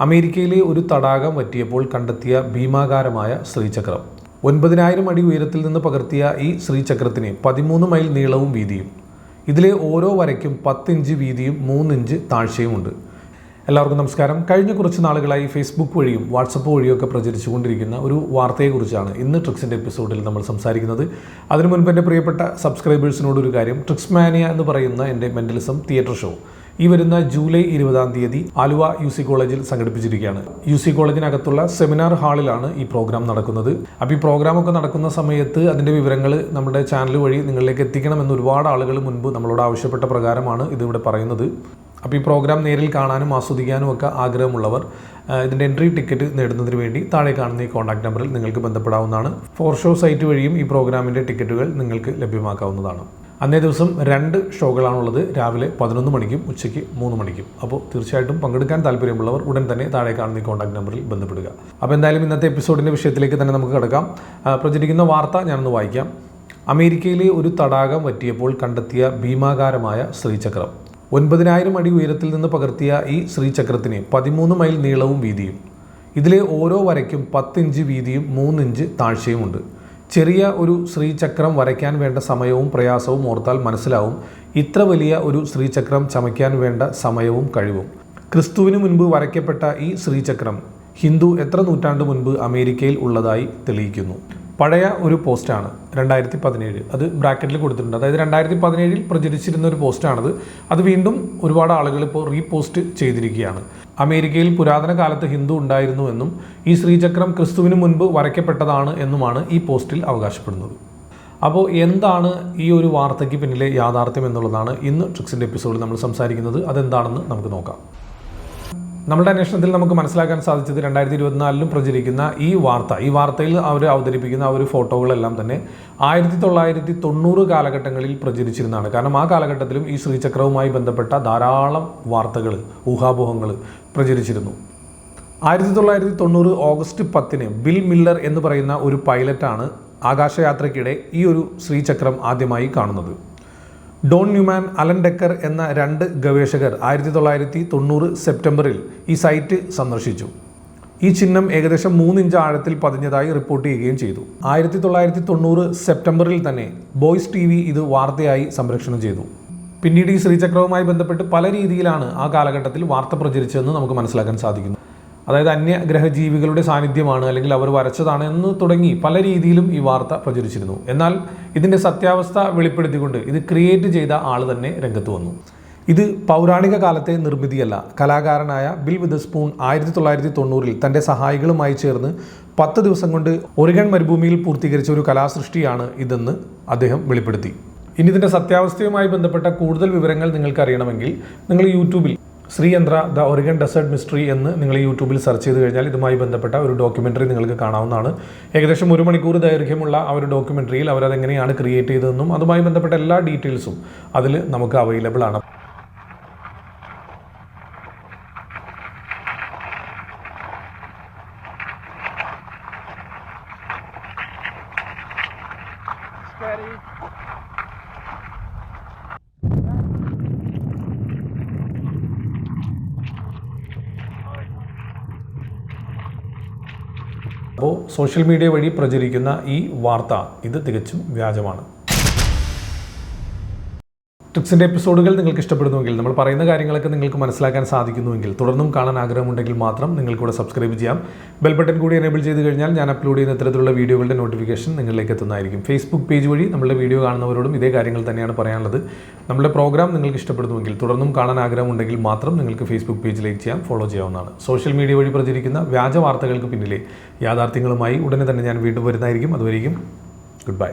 അമേരിക്കയിലെ ഒരു തടാകം വറ്റിയപ്പോൾ കണ്ടെത്തിയ ഭീമാകാരമായ ശ്രീചക്രം. ഒൻപതിനായിരം അടി ഉയരത്തിൽ നിന്ന് പകർത്തിയ ഈ ശ്രീചക്രത്തിന് പതിമൂന്ന് മൈൽ നീളവും വീതിയും. ഇതിലെ ഓരോ വരയ്ക്കും പത്തിഞ്ച് വീതിയും മൂന്നിഞ്ച് താഴ്ചയുമുണ്ട്. എല്ലാവർക്കും നമസ്കാരം. കഴിഞ്ഞ കുറച്ച് നാളുകളായി ഫേസ്ബുക്ക് വഴിയും വാട്സപ്പ് വഴിയും ഒക്കെ പ്രചരിച്ചുകൊണ്ടിരിക്കുന്ന ഒരു വാർത്തയെക്കുറിച്ചാണ് ഇന്ന് ട്രിക്സിന്റെ എപ്പിസോഡിൽ നമ്മൾ സംസാരിക്കുന്നത്. അതിനു മുൻപ് എന്റെ പ്രിയപ്പെട്ട സബ്സ്ക്രൈബേഴ്സിനോടൊരു കാര്യം ട്രിക്സ് മാനിയ എന്ന് പറയുന്ന എന്റെ മെന്റലിസം തിയേറ്റർ ഷോ. ഈ വരുന്ന ജൂലൈ ഇരുപതാം തീയതി ആലുവ യു സി കോളേജിൽ സംഘടിപ്പിച്ചിരിക്കുകയാണ്. യു സി കോളേജിനകത്തുള്ള സെമിനാർ ഹാളിലാണ് ഈ പ്രോഗ്രാം നടക്കുന്നത്. അപ്പോൾ ഈ പ്രോഗ്രാം ഒക്കെ നടക്കുന്ന സമയത്ത് അതിന്റെ വിവരങ്ങൾ നമ്മുടെ ചാനൽ വഴി നിങ്ങളിലേക്ക് എത്തിക്കണമെന്ന് ഒരുപാട് ആളുകൾ മുൻപ് നമ്മളോട് ആവശ്യപ്പെട്ട പ്രകാരമാണ് ഇതിവിടെ പറയുന്നത്. അപ്പോൾ ഈ പ്രോഗ്രാം നേരിൽ കാണാനും ആസ്വദിക്കാനും ഒക്കെ ആഗ്രഹമുള്ളവർ ഇതിന്റെ എൻട്രി ടിക്കറ്റ് നേടുന്നതിന് വേണ്ടി താഴെ കാണുന്ന ഈ കോൺടാക്ട് നമ്പറിൽ നിങ്ങൾക്ക് ബന്ധപ്പെടാവുന്നതാണ്. ഫോർ ഷോ സൈറ്റ് വഴിയും ഈ പ്രോഗ്രാമിന്റെ ടിക്കറ്റുകൾ നിങ്ങൾക്ക് ലഭ്യമാക്കാവുന്നതാണ്. അന്നേ ദിവസം രണ്ട് ഷോകളാണുള്ളത്. രാവിലെ പതിനൊന്ന് മണിക്കും ഉച്ചയ്ക്ക് മൂന്ന് മണിക്കും. അപ്പോൾ തീർച്ചയായിട്ടും പങ്കെടുക്കാൻ താല്പര്യമുള്ളവർ ഉടൻ തന്നെ താഴെ കാണുന്ന ഈ കോൺടാക്ട് നമ്പറിൽ ബന്ധപ്പെടുക. അപ്പോൾ എന്തായാലും ഇന്നത്തെ എപ്പിസോഡിന്റെ വിഷയത്തിലേക്ക് തന്നെ നമുക്ക് കിടക്കാം. പ്രചരിക്കുന്ന വാർത്ത ഞാനൊന്ന് വായിക്കാം. അമേരിക്കയിലെ ഒരു തടാകം വറ്റിയപ്പോൾ കണ്ടെത്തിയ ഭീമാകാരമായ ശ്രീചക്രം ഒൻപതിനായിരം അടി ഉയരത്തിൽ നിന്ന് പകർത്തിയ ഈ ശ്രീചക്രത്തിന് പതിമൂന്ന് മൈൽ നീളവും വീതിയും. ഇതിലെ ഓരോ വരയ്ക്കും പത്തിഞ്ച് വീതിയും മൂന്നിഞ്ച് താഴ്ചയുമുണ്ട്. ചെറിയ ഒരു ശ്രീചക്രം വരയ്ക്കാൻ വേണ്ട സമയവും പ്രയാസവും ഓർത്താൽ മനസ്സിലാവും. ഇത്ര വലിയ ഒരു ശ്രീചക്രം ചമയ്ക്കാൻ വേണ്ട സമയവും കഴിവും. ക്രിസ്തുവിന് മുൻപ് വരയ്ക്കപ്പെട്ട ഈ ശ്രീചക്രം ഹിന്ദു എത്ര നൂറ്റാണ്ട് മുൻപ് അമേരിക്കയിൽ ഉള്ളതായി തെളിയിക്കുന്നു. പഴയ ഒരു പോസ്റ്റാണ് രണ്ടായിരത്തി പതിനേഴ് അത് ബ്രാക്കറ്റിൽ കൊടുത്തിട്ടുണ്ട്. അതായത് രണ്ടായിരത്തി പതിനേഴിൽ പ്രചരിച്ചിരുന്ന ഒരു പോസ്റ്റാണത്. അത് വീണ്ടും ഒരുപാട് ആളുകൾ ഇപ്പോൾ റീപോസ്റ്റ് ചെയ്തിരിക്കുകയാണ്. അമേരിക്കയിൽ പുരാതന കാലത്ത് ഹിന്ദു ഉണ്ടായിരുന്നു എന്നും ഈ ശ്രീചക്രം ക്രിസ്തുവിന് മുൻപ് വരയ്ക്കപ്പെട്ടതാണ് എന്നുമാണ് ഈ പോസ്റ്റിൽ അവകാശപ്പെടുന്നത്. അപ്പോൾ എന്താണ് ഈ ഒരു വാർത്തയ്ക്ക് പിന്നിലെ യാഥാർത്ഥ്യം എന്നുള്ളതാണ് ഇന്ന് ട്രിക്സിന്റെ എപ്പിസോഡിൽ നമ്മൾ സംസാരിക്കുന്നത്. അതെന്താണെന്ന് നമുക്ക് നോക്കാം. നമ്മുടെ അന്വേഷണത്തിൽ നമുക്ക് മനസ്സിലാക്കാൻ സാധിച്ചത് രണ്ടായിരത്തി ഇരുപത്തിനാലിലും പ്രചരിക്കുന്ന ഈ വാർത്ത ഈ വാർത്തയിൽ അവർ അവതരിപ്പിക്കുന്ന ആ ഒരു ഫോട്ടോകളെല്ലാം തന്നെ ആയിരത്തി തൊള്ളായിരത്തി തൊണ്ണൂറ് കാലഘട്ടങ്ങളിൽ പ്രചരിച്ചിരുന്നതാണ്. കാരണം ആ കാലഘട്ടത്തിലും ഈ ശ്രീചക്രവുമായി ബന്ധപ്പെട്ട ധാരാളം വാർത്തകൾ ഊഹാപോഹങ്ങൾ പ്രചരിച്ചിരുന്നു. ആയിരത്തി തൊള്ളായിരത്തി തൊണ്ണൂറ് ഓഗസ്റ്റ് പത്തിന് ബിൽ മില്ലർ എന്ന് പറയുന്ന ഒരു പൈലറ്റാണ് ആകാശയാത്രയ്ക്കിടെ ഈ ഒരു ശ്രീചക്രം ആദ്യമായി കാണുന്നത്. ഡോൺ ന്യൂമാൻ അലൻ ഡെക്കർ എന്ന രണ്ട് ഗവേഷകർ ആയിരത്തി തൊള്ളായിരത്തി തൊണ്ണൂറ് സെപ്റ്റംബറിൽ ഈ സൈറ്റ് സന്ദർശിച്ചു. ഈ ചിഹ്നം ഏകദേശം മൂന്നിഞ്ച് ആഴത്തിൽ പതിഞ്ഞതായി റിപ്പോർട്ട് ചെയ്യുകയും ചെയ്തു. ആയിരത്തി തൊള്ളായിരത്തി തൊണ്ണൂറ് സെപ്റ്റംബറിൽ തന്നെ ബോയ്സ് ടി വി ഇത് വാർത്തയായി സംരക്ഷണം ചെയ്തു. പിന്നീട് ഈ ശ്രീചക്രവുമായി ബന്ധപ്പെട്ട് പല രീതിയിലാണ് ആ കാലഘട്ടത്തിൽ വാർത്ത പ്രചരിച്ചതെന്ന് നമുക്ക് മനസ്സിലാക്കാൻ സാധിക്കുന്നു. അതായത് അന്യഗ്രഹജീവികളുടെ സാന്നിധ്യമാണ് അല്ലെങ്കിൽ അവർ വരച്ചതാണ് എന്ന് തുടങ്ങി പല രീതിയിലും ഈ വാർത്ത പ്രചരിച്ചിരുന്നു. എന്നാൽ ഇതിന്റെ സത്യാവസ്ഥ വെളിപ്പെടുത്തിക്കൊണ്ട് ഇത് ക്രിയേറ്റ് ചെയ്ത ആൾ തന്നെ രംഗത്ത് വന്നു. ഇത് പൗരാണിക കാലത്തെ നിർമ്മിതിയല്ല. കലാകാരനായ ബിൽ വിതസ്പൂൺ ആയിരത്തി തൊള്ളായിരത്തി തൊണ്ണൂറിൽ തന്റെ സഹായികളുമായി ചേർന്ന് പത്ത് ദിവസം കൊണ്ട് ഒറിഗൺ മരുഭൂമിയിൽ പൂർത്തീകരിച്ച ഒരു കലാസൃഷ്ടിയാണ് ഇതെന്ന് അദ്ദേഹം വെളിപ്പെടുത്തി. ഇനി ഇതിന്റെ സത്യാവസ്ഥയുമായി ബന്ധപ്പെട്ട കൂടുതൽ വിവരങ്ങൾ നിങ്ങൾക്ക് അറിയണമെങ്കിൽ നിങ്ങൾ യൂട്യൂബിൽ Sriyantra the Oregon desert mystery എന്ന് നിങ്ങൾ യൂട്യൂബിൽ സെർച്ച് ചെയ്ത് കഴിഞ്ഞാൽ ഇതുമായി ബന്ധപ്പെട്ട ഒരു ഡോക്യുമെന്ററി നിങ്ങൾക്ക് കാണാവുന്നതാണ് ഏകദേശം ഒരു മണിക്കൂർ ദൈർഘ്യമുള്ള ആ ഒരു ഡോക്യുമെന്ററിയിൽ അവരതെങ്ങനെയാണ് ക്രിയേറ്റ് ചെയ്തതെന്നും അതുമായി ബന്ധപ്പെട്ട എല്ലാ ഡീറ്റെയിൽസും അതിൽ നമുക്ക് അവൈലബിൾ ആണ്. അപ്പോൾ സോഷ്യൽ മീഡിയ വഴി പ്രചരിക്കുന്ന ഈ വാർത്ത ഇത് തികച്ചും വ്യാജമാണ്. ട്രിക്സിന്റെ എപ്പിസോഡുകൾ നിങ്ങൾക്ക് ഇഷ്ടപ്പെടുന്നുവെങ്കിൽ നമ്മൾ പറയുന്ന കാര്യങ്ങളൊക്കെ നിങ്ങൾക്ക് മനസ്സിലാക്കാൻ സാധിക്കുന്നുവെങ്കിൽ തുടർന്നും കാണാൻ ആഗ്രഹമുണ്ടെങ്കിൽ മാത്രം നിങ്ങൾക്കൂടെ സബ്സ്ക്രൈബ് ചെയ്യാം. ബെൽ ബട്ടൺ കൂടി എനേബിൾ ചെയ്ത് കഴിഞ്ഞാൽ ഞാൻ അപ്ലോഡ് ചെയ്യുന്ന ഇത്തരത്തിലുള്ള വീഡിയോകളുടെ നോട്ടിഫിക്കേഷൻ നിങ്ങളിലേക്ക് എത്തുന്നതായിരിക്കും. ഫേസ്ബുക്ക് പേജ് വഴി നമ്മുടെ വീഡിയോ കാണുന്നവരോടും ഇതേ കാര്യങ്ങൾ തന്നെയാണ് പറയാനുള്ളത്. നമ്മുടെ പ്രോഗ്രാം നിങ്ങൾക്ക് ഇഷ്ടപ്പെടുന്നുവെങ്കിൽ തുടർന്നും കാണാൻ ആഗ്രഹമുണ്ടെങ്കിൽ മാത്രം നിങ്ങൾക്ക് ഫേസ്ബുക്ക് പേജിലേക്ക് ചെയ്യാം ഫോളോ ചെയ്യാവുന്നതാണ്. സോഷ്യൽ മീഡിയ വഴി പ്രചരിക്കുന്ന വ്യാജ വാർത്തകൾക്ക് പിന്നിലെ യാഥാർത്ഥ്യങ്ങളുമായി ഉടനെ തന്നെ ഞാൻ വീണ്ടും വരുന്നതായിരിക്കും. അതുവരെയും ഗുഡ് ബൈ